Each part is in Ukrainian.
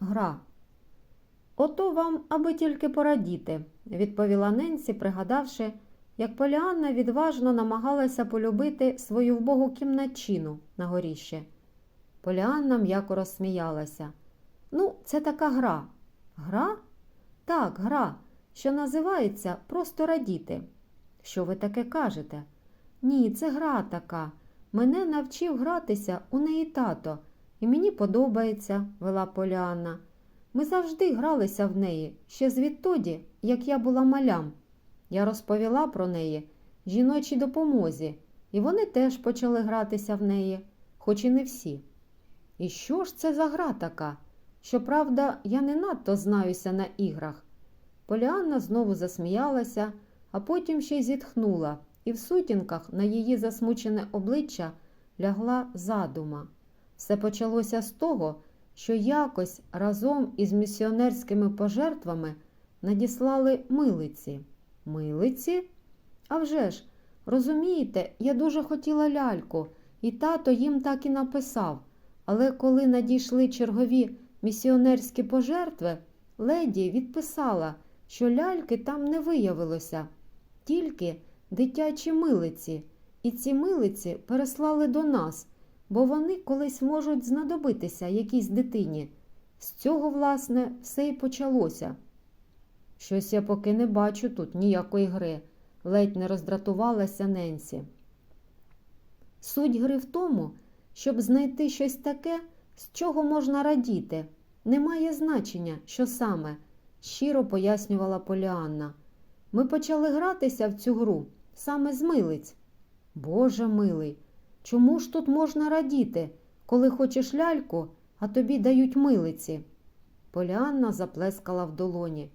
гра. Ото вам, аби тільки порадіти, відповіла Ненсі, пригадавши, як Поліанна відважно намагалася полюбити свою вбогу кімнатчину на горіще. Поліанна м'яко розсміялася. Ну, це така гра. Гра? Так, гра, що називається просто радіти. Що ви таке кажете? Ні, це гра така. Мене навчив гратися у неї тато, і мені подобається, вела Поліанна. Ми завжди гралися в неї, ще звідтоді, як я була малям. Я розповіла про неї жіночій допомозі, і вони теж почали гратися в неї, хоч і не всі. І що ж це за гра така? Щоправда, я не надто знаюся на іграх. Поліанна знову засміялася, а потім ще й зітхнула, і в сутінках на її засмучене обличчя лягла задума. Все почалося з того, що якось разом із місіонерськими пожертвами надіслали милиці. Милиці? А вже ж, розумієте, я дуже хотіла ляльку, і тато їм так і написав. Але коли надійшли чергові місіонерські пожертви, леді відписала, що ляльки там не виявилося, тільки дитячі милиці, і ці милиці переслали до нас, бо вони колись можуть знадобитися якійсь дитині. З цього, власне, все і почалося. Щось я поки не бачу тут ніякої гри, ледь не роздратувалася Ненсі. Суть гри в тому, щоб знайти щось таке, з чого можна радіти. Немає значення, що саме, щиро пояснювала Поліанна. Ми почали гратися в цю гру саме з милиць. Боже милий, чому ж тут можна радіти, коли хочеш ляльку, а тобі дають милиці? Поліанна заплескала в долоні.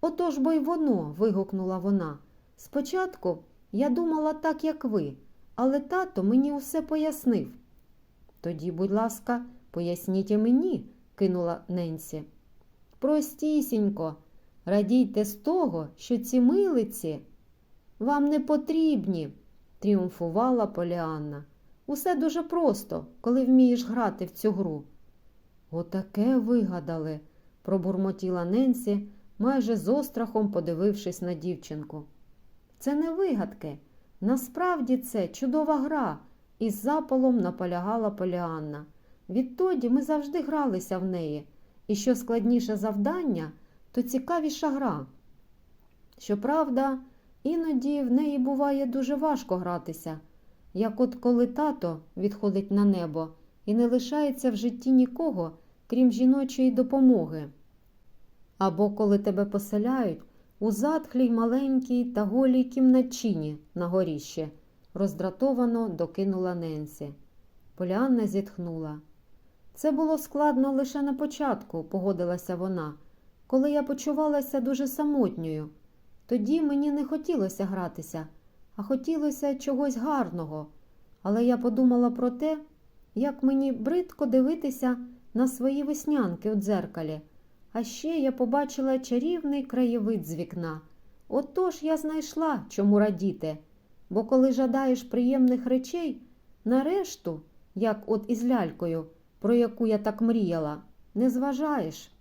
Отож бо й воно, вигукнула вона. Спочатку я думала так, як ви, але тато мені усе пояснив. Тоді, будь ласка, поясніть і мені, кинула Ненсі. Простісінько, радійте з того, що ці милиці вам не потрібні, тріумфувала Поліанна. Усе дуже просто, коли вмієш грати в цю гру. Отаке вигадали, пробурмотіла Ненсі, майже з острахом подивившись на дівчинку. Це не вигадки. Насправді це чудова гра, із запалом наполягала Поліанна. Відтоді ми завжди гралися в неї, і що складніше завдання, то цікавіша гра. Щоправда, іноді в неї буває дуже важко гратися, як от коли тато відходить на небо і не лишається в житті нікого, крім жіночої допомоги. Або коли тебе поселяють у затхлій маленькій та голій кімнатчині на горіще, роздратовано докинула Ненсі. Поліанна зітхнула. Це було складно лише на початку, погодилася вона, коли я почувалася дуже самотньою. Тоді мені не хотілося гратися, а хотілося чогось гарного. Але я подумала про те, як мені бридко дивитися на свої веснянки у дзеркалі. А ще я побачила чарівний краєвид з вікна. Отож я знайшла, чому радіти. Бо коли жадаєш приємних речей, нарешту, як от із лялькою, про яку я так мріяла, не зважаєш.